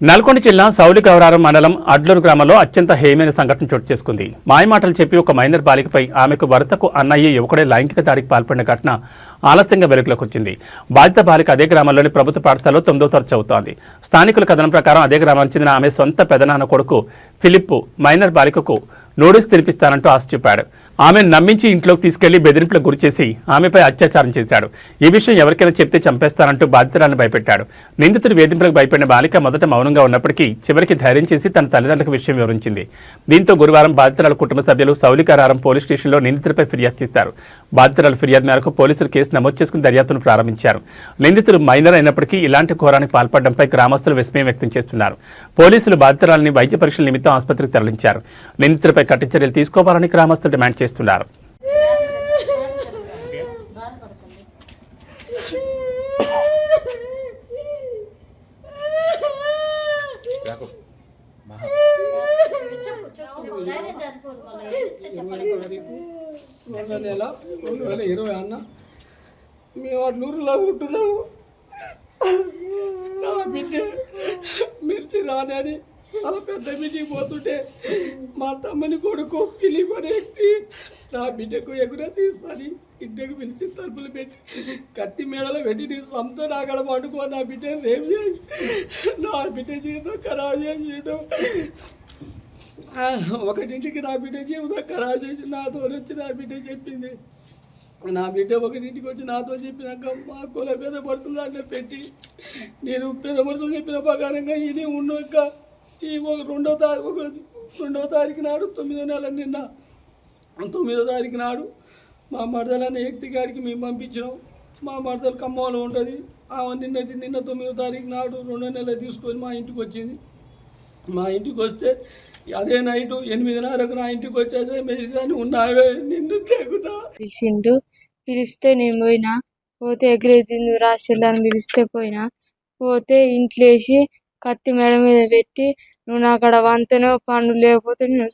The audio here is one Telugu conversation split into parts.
నల్గొండ జిల్లా సౌలి గౌరారం మండలం అడ్లూరు గ్రామంలో అత్యంత హేయమైన సంఘటన చోటు చేసుకుంది. మాయమాటలు చెప్పి ఒక మైనర్ బాలికపై ఆమెకు భర్తకు అన్నయ్య యువకుడే లైంగిక దాడికి పాల్పడిన ఘటన ఆలస్యంగా వెలుగులోకి వచ్చింది. బాధిత బాలిక అదే గ్రామంలోని ప్రభుత్వ పాఠశాలలో తొమ్మిదో తరచు చదువుతోంది. స్థానికుల కథనం ప్రకారం అదే గ్రామానికి చెందిన ఆమె సొంత పెదనాన్న కొడుకు ఫిలిప్ మైనర్ బాలికకు నూడిల్స్ తినిపిస్తానంటూ ఆశ చూపాడు. ఆమెను నమ్మించి ఇంట్లోకి తీసుకెళ్ళి బెదిరింపులకు గురిచేసి ఆమెపై అత్యాచారం చేశాడు. ఈ విషయం ఎవరికైనా చెప్తే చంపేస్తానంటూ బాధితురాలను భయపెట్టాడు. నిందితుడు వేధింపులకు భయపడిన బాలిక మొదట మౌనంగా ఉన్నప్పటికీ చివరికి ధైర్యం చేసి తన తల్లిదండ్రులకు విషయం వివరించింది. దీంతో గురువారం బాధితురాల కుటుంబ సభ్యులు సౌలికారారం పోలీస్ స్టేషన్లో నిందితుడిపై ఫిర్యాదు చేశారు. బాధితురాల ఫిర్యాదు మేరకు పోలీసులు కేసు నమోదు చేసుకుని దర్యాప్తును ప్రారంభించారు. నిందితుడు మైనర్ అయినప్పటికీ ఇలాంటి ఘోరానికి పాల్పడడంపై గ్రామస్తులు విస్మయం వ్యక్తం చేస్తున్నారు. పోలీసులు బాధితురాలని వైద్య పరీక్షల నిమిత్తం ఆసుపత్రికి తరలించారు. నిందితుడిపై కఠిన చర్యలు తీసుకోవాలని గ్రామస్తులు డిమాండ్ చేశారు. చేస్తున్నారు. రెండు నెల రెండు వేల ఇరవై అన్న మేము అట్లూరులో ఉంటున్నాము నా బిడ్డ మిర్చి రానని అలా పెద్ద మీటింగ్ పోతుంటే మా తమ్మని కొడుకు పిలిపి అనే వ్యక్తి నా బిడ్డకు ఎగుర తీస్తాను ఇంటికి పిలిచి తలుపులు పెట్టి కత్తి మేడలో పెట్టి నీ సొంత నాగడ పండుకో నా బిడ్డ రేపు చేసి నా బిడ్డ జీవితం ఖరాబ్ చేసి ఒకటింటికి నా బిడ్డ జీవితం ఖరాబ్ చేసి నాతో వచ్చి నా బిడ్డ చెప్పింది. నా బిడ్డ ఒకటింటికి వచ్చి నాతో చెప్పినాక మా కుల పెద్ద పడుతుంది అంటే పెట్టి నేను పెద్ద పడుతుంది చెప్పిన ప్రకారంగా ఇది ఉన్నాక ఈ ఒక రెండో తారీఖు రెండో తారీఖు నాడు తొమ్మిదో నెల నిన్న తొమ్మిదో తారీఖు నాడు మా మరదలని ఎక్తిగాడికి మేము పంపించినాం. మా మరదలు ఖమ్మంలో ఉంటుంది. ఆమె నిన్న నిన్న తొమ్మిదో తారీఖు నాడు రెండో నెల తీసుకొని మా ఇంటికి వచ్చింది. మా ఇంటికి వస్తే అదే నైట్ ఎనిమిదిన్నరకు నా ఇంటికి వచ్చేసే మెసేజ్ అని ఉన్నావే నిన్ను తెగుతా. పిలిచిండు పిలిస్తే నేను పోయినా పోతే ఎగిరెత్తింది రాష్ట్రాలను పిలిస్తే పోయినా పోతే ఇంట్లో వేసి కత్తి మెడ మీద పెట్టి నువ్వు నా అక్కడ వంతనో పండు లేకపోతే నేను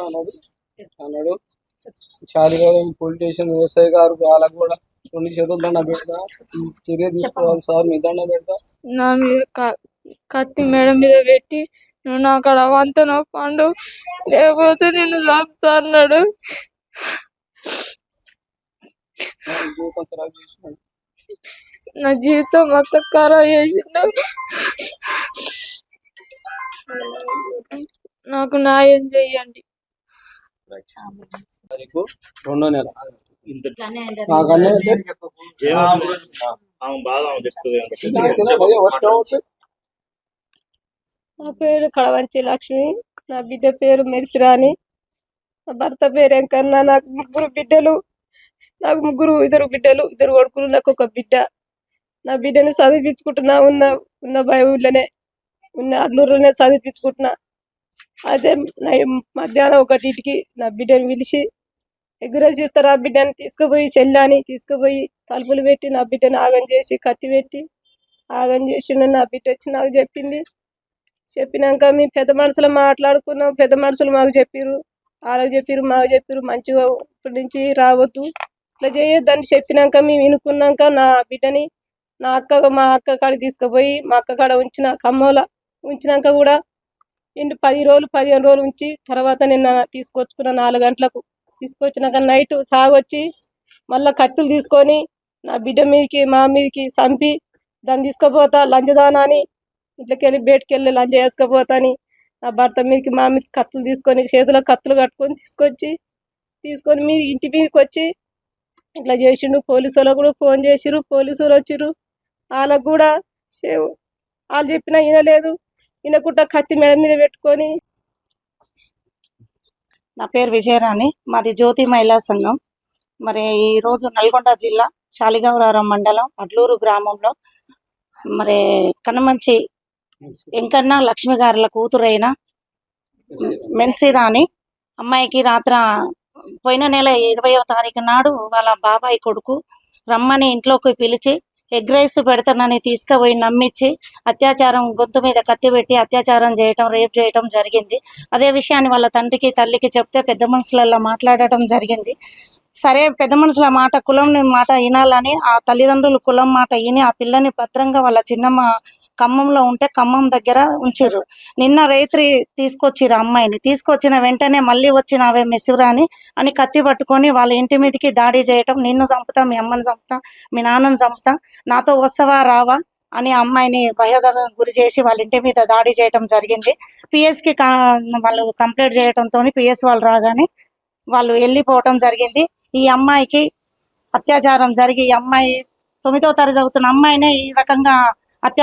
అన్నాడు. అన్నాడు పోలీస్ స్టేషన్ ఎస్ఐ గారు వాళ్ళకు కూడా రెండు చేతులు దండ పెడతా. చర్య తీసుకోవాలి సార్ మీ దండ పెడతా. నా మీద కత్తి మెడ మీద పెట్టి నువ్వు నా అక్కడ వంతనో పండు లేకపోతే నేను చంపుతా అన్నాడు. నా జీవితం మొత్తం ఖరాబ్ చేసిండు నాకు న్యాయం చెయ్యండి రెండో నెల నా పేరు కడవంచి లక్ష్మి. నా బిడ్డ పేరు మెరిసిరాణి. నా భర్త పేరు ఎంకన్నా నాకు ముగ్గురు బిడ్డలు నాకు ముగ్గురు ఇద్దరు బిడ్డలు ఇద్దరు కొడుకులు నాకు ఒక బిడ్డ. నా బిడ్డని చదివించుకుంటున్నా ఉన్న ఉన్న భయ ఊళ్ళోనే ఉన్న అడ్లూరులోనే చదివించుకుంటున్నా. అదే మధ్యాహ్నం ఒకటికి నా బిడ్డని పిలిచి ఎగురేసిస్తారు ఆ బిడ్డని? తీసుకుపోయి చెల్లాని తీసుకుపోయి తలుపులు పెట్టి నా బిడ్డని ఆగం చేసి కత్తి పెట్టి ఆగం చేసి నా బిడ్డ వచ్చి నాకు చెప్పింది. చెప్పినాక మీ పెద్ద మనుషులు మాట్లాడుకున్నాం పెద్ద మనుషులు మాకు చెప్పిర్రు వాళ్ళకి చెప్పిర్రు మాకు చెప్పిర్రు మంచిగా ఇప్పటి నుంచి రావద్దు. ఇట్లా చేయొద్దని చెప్పినాక మేము వినుకున్నాక నా బిడ్డని నా అక్క మా అక్క కాడ తీసుకుపోయి మా అక్క కాడ ఉంచిన కమ్మోల ఉంచినాక కూడా ఇంటి పది రోజులు పదిహేను రోజులు ఉంచి తర్వాత నిన్న తీసుకొచ్చుకున్న నాలుగు గంటలకు తీసుకొచ్చినాక నైట్ తాగొచ్చి మళ్ళీ కత్తులు తీసుకొని నా బిడ్డ మీదకి మా మీదకి చంపి దాన్ని తీసుకుపోతా లంచదానా అని ఇట్లకెళ్ళి బయటకెళ్ళి వేసుకపోతా అని నా భర్త మీదకి మా మీదకి కత్తులు తీసుకొని చేతిలో కత్తులు కట్టుకొని తీసుకొచ్చి తీసుకొని మీ ఇంటి మీదకి వచ్చి ఇట్లా చేసిండు పోలీసు వాళ్ళకు కూడా ఫోన్ చేసిరు పోలీసు వాళ్ళు వచ్చిర్రు. వాళ్ళకు కూడా వాళ్ళు చెప్పినా వినలేదు. వినకుండా కత్తి మెడ మీద పెట్టుకొని. నా పేరు విజయరాణి మాది జ్యోతి మహిళా సంఘం. మరి ఈరోజు నల్గొండ జిల్లా శాలిగౌరారం మండలం అడ్లూరు గ్రామంలో మరి కనమంచి వెంకన్న లక్ష్మి గారుల కూతురైన మెన్సీ రాణి అమ్మాయికి రాత్ర పోయిన నెల ఇరవయో తారీఖు నాడు వాళ్ళ బాబాయ్ కొడుకు రమ్మని ఇంట్లోకి పిలిచి ఎగ్ రైస్ పెడతానని తీసుకుపోయి నమ్మించి అత్యాచారం గొంతు మీద కత్తి పెట్టి అత్యాచారం చేయటం రేప్ చేయటం జరిగింది. అదే విషయాన్ని వాళ్ళ తండ్రికి తల్లికి చెప్తే పెద్ద మనుషులలో మాట్లాడటం జరిగింది. సరే పెద్ద మనుషుల మాట కులం మాట వినాలని ఆ తల్లిదండ్రులు కులం మాట విని ఆ పిల్లని భద్రంగా వాళ్ళ చిన్నమ్మ ఖమ్మంలో ఉంటే ఖమ్మం దగ్గర ఉంచిర్రు. నిన్న రైత్రి తీసుకొచ్చిర్రు అమ్మాయిని. తీసుకొచ్చిన వెంటనే మళ్ళీ వచ్చిన అవే మెసివరాని అని కత్తి పట్టుకొని వాళ్ళ ఇంటి మీదకి దాడి చేయటం నిన్ను చంపుతా మీ అమ్మని చంపుతా మీ నాన్నని చంపుతా నాతో వస్తావా రావా అని అమ్మాయిని భయోదరకు గురి చేసి వాళ్ళ ఇంటి మీద దాడి చేయటం జరిగింది. పిఎస్కి వాళ్ళు కంప్లైంట్ చేయటంతో పిఎస్ వాళ్ళు రాగానే వాళ్ళు వెళ్ళిపోవటం జరిగింది. ఈ అమ్మాయికి అత్యాచారం జరిగి ఈ అమ్మాయి తొమ్మిదో తరగతి చదువుతున్న అమ్మాయినే ఈ రకంగా అత్యాచారం